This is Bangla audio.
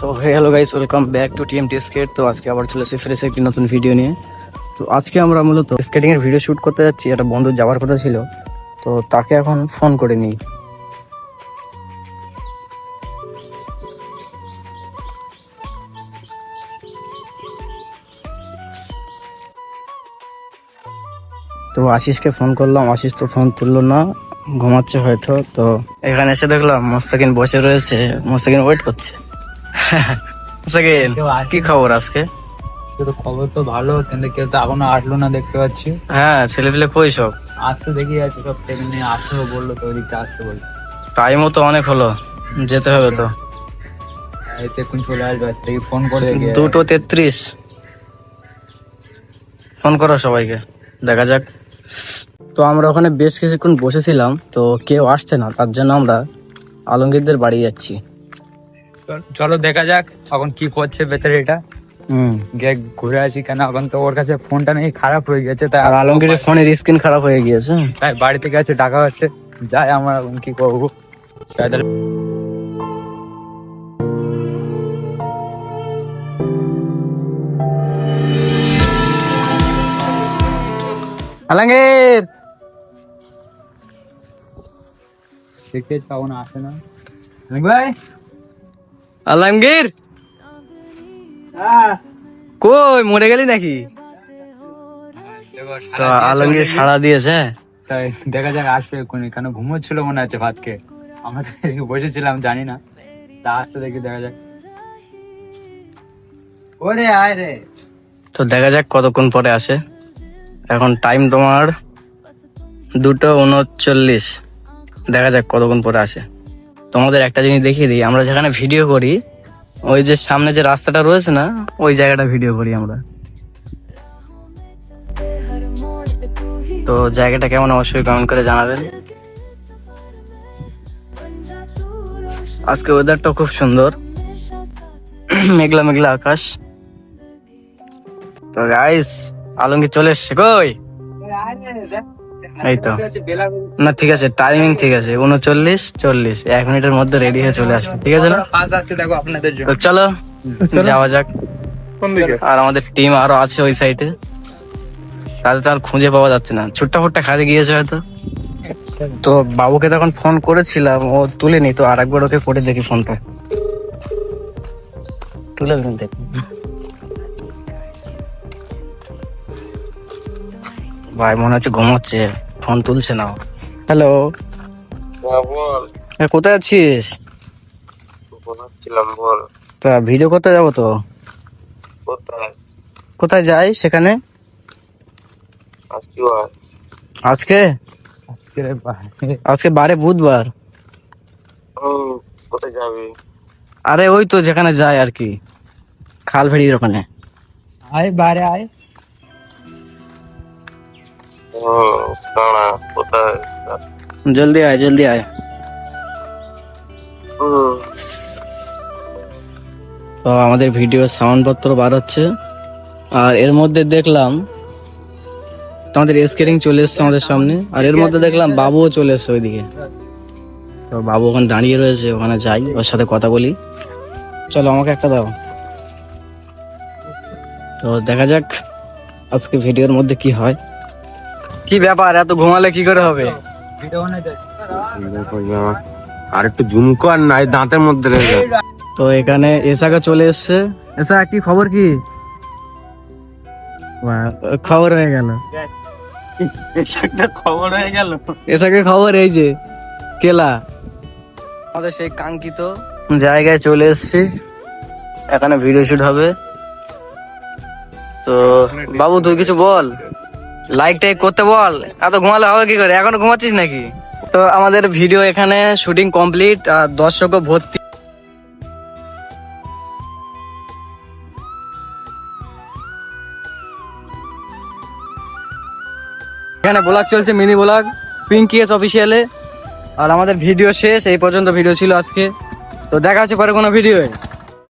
তো hello guys welcome back to TMT skate তো আজকে আবার চলে এসেছি ফ্রেশ একটি নতুন ভিডিও নিয়ে। তো আজকে আমরা মূলত স্কেটিং এর ভিডিও শুট করতে যাচ্ছি, একটা বন্ধু যাওয়ার কথা ছিল। তো তাকে এখন ফোন করে নিই। তো আশিসকে ফোন করলাম, আশিস তো ফোন তুললো না, ঘুমাচ্ছে হয়তো। তো এখানে এসে দেখলাম মোস্তাকিন বসে রয়েছে, মোস্তাকিন ওয়েট করছে। মোস্তাকিন কি? খবর আজকে? কিন্তু খবর তো ভালো কিন্তু কেউ তো এখনও আসলো না দেখতে পাচ্ছি। হ্যাঁ ছেলে পেলে কই সব? আসতে দেখি আছে সব ট্রেন নিয়ে বলল তো ওদিকটা আসতে বলল টাইমও তো অনেক হলো যেতে হবে তো। এই তো এখন চলে আসবে থেকে ফোন করে দুটো তেত্রিশ। ফোন করো সবাইকে দেখা যাক। তো আমরা ওখানে বেশ কিছুক্ষণ বসেছিলাম তো কেউ আসছে না তার জন্য আমরা আলমগীরদের বাড়ি যাচ্ছি। চল- দেখা যাক এখন কি করছে বেচারিটা। হুম। গিয়ে ঘুরে আসি কেন? এখন তো ওর কাছে ফোনটা নেই খারাপ হয়ে গেছে তাই আর আলমগীরের ফোনের স্ক্রিন খারাপ হয়ে গিয়েছে। তাই বাড়ি থেকে আছে টাকা আছে। যাই আমরা এখন কি করব। আলমগীর! দেখতে এখন আসে না। ভাই! আলমগীর? কই মরে গেলি নাকি? তো আলমগীর সাড়া দিয়েছে। তাই দেখা যাক আসবে এক্ষুনি কেন ঘুমোচ্ছিল মনে আছে ভাতকে। আমরা তো বসেছিলাম জানি না। তা আসতে দেখি দেখা যাক। ওরে আয় রে। তো দেখা যাক কতক্ষণ পরে আসে। এখন টাইম তোমার দুটো উনচল্লিশ। দেখা যাক কতক্ষণ পরে আসে। তোমাদের একটা জিনিস দেখিয়ে দিই। আমরা যেখানে ভিডিও করি, ওই যে সামনে যে রাস্তাটা রয়েছে না, ওই জায়গাটা ভিডিও করি আমরা। তো জায়গাটা কেমন অবশ্যই কমেন্ট করে জানাবেন। আজকে ওয়েদারটা খুব সুন্দর। মেঘলা মেঘলা আকাশ। তো গাইস আলমগীর চলে এসছে কই? এই তো। না ঠিক আছে টাইমিং ঠিক আছে উনচল্লিশ চল্লিশ। এক মিনিটের মধ্যে রেডি হয়ে চলে আসবে ঠিক আছে না? দেখো আপনাদের তো চলো যাওয়া যাক। আর আমাদের টিম আরও আছে ওই সাইডে তাদের তো আর খুঁজে পাওয়া যাচ্ছে না। ছুট্টা ফুট্টা খাতে গিয়েছে হয়তো। তো বাবুকে তখন ফোন করেছিলাম ও তুলেনি তো আরেকবার ওকে করে দেখি ফোনটা তুলে দিন ভাই মনে হচ্ছে ঘুমাচ্ছে। ফোন তুলছে না হ্যালো হ্যাঁ কোথায় আছিস? বল। তা ভিডিও করতে যাব তো? কোথায়? কোথায় যাই সেখানে? আজকে আজকে? আজকে বারে বুধবার। কোথায় যাবি? আরে ওই তো যেখানে যায় আর কি। খাল ভেড়ির ওখানে। আয় বারে আয়। ও দাঁড়া কোথায়? জলদি আয় জলদি আয়। তো আমাদের ভিডিও সাউন্ড পত্র বার হচ্ছে আর এর মধ্যে দেখলাম তোমাদের স্কেটিং চলে এসছে আমাদের সামনে। আর এর মধ্যে দেখলাম বাবুও চলে এসছে ওইদিকে। তো বাবু ওখানে দাঁড়িয়ে রয়েছে ওখানে যাই ওর সাথে কথা বলি। চলো আমাকে একটা দাও। তো দেখা যাক আজকে ভিডিওর মধ্যে কি হয়। কি ব্যাপার? এত ঘুমালে কি করে হবে? ভিডিও না দেখ আর একটু ঝুমকো আর নাই দাঁতের মধ্যে তো এখানে এসাকে চলে এসছে। এসা কি খবর কি? খবর হয়ে গেল। খবর হয়ে গেল? এসাকে খবর এই যে কেলা। আমাদের সেই কাঙ্ক্ষিত জায়গায় চলে এসেছি। এখানে ভিডিও শুট হবে। তো বাবু তুই কিছু বল। লাইক টাইক করতে বল। এত ঘুমালে হবে কি করে? এখনও ঘুমাচ্ছিস নাকি? তো আমাদের ভিডিও এখানে শুটিং কমপ্লিট আর দর্শকও ভর্তি। এখানে ব্লগ চলছে মিনি ব্লগ পিঙ্কি এস অফিসিয়ালে আর আমাদের ভিডিও শেষ, এই পর্যন্ত ভিডিও ছিল আজকে। তো দেখা হচ্ছে পরে কোনো ভিডিও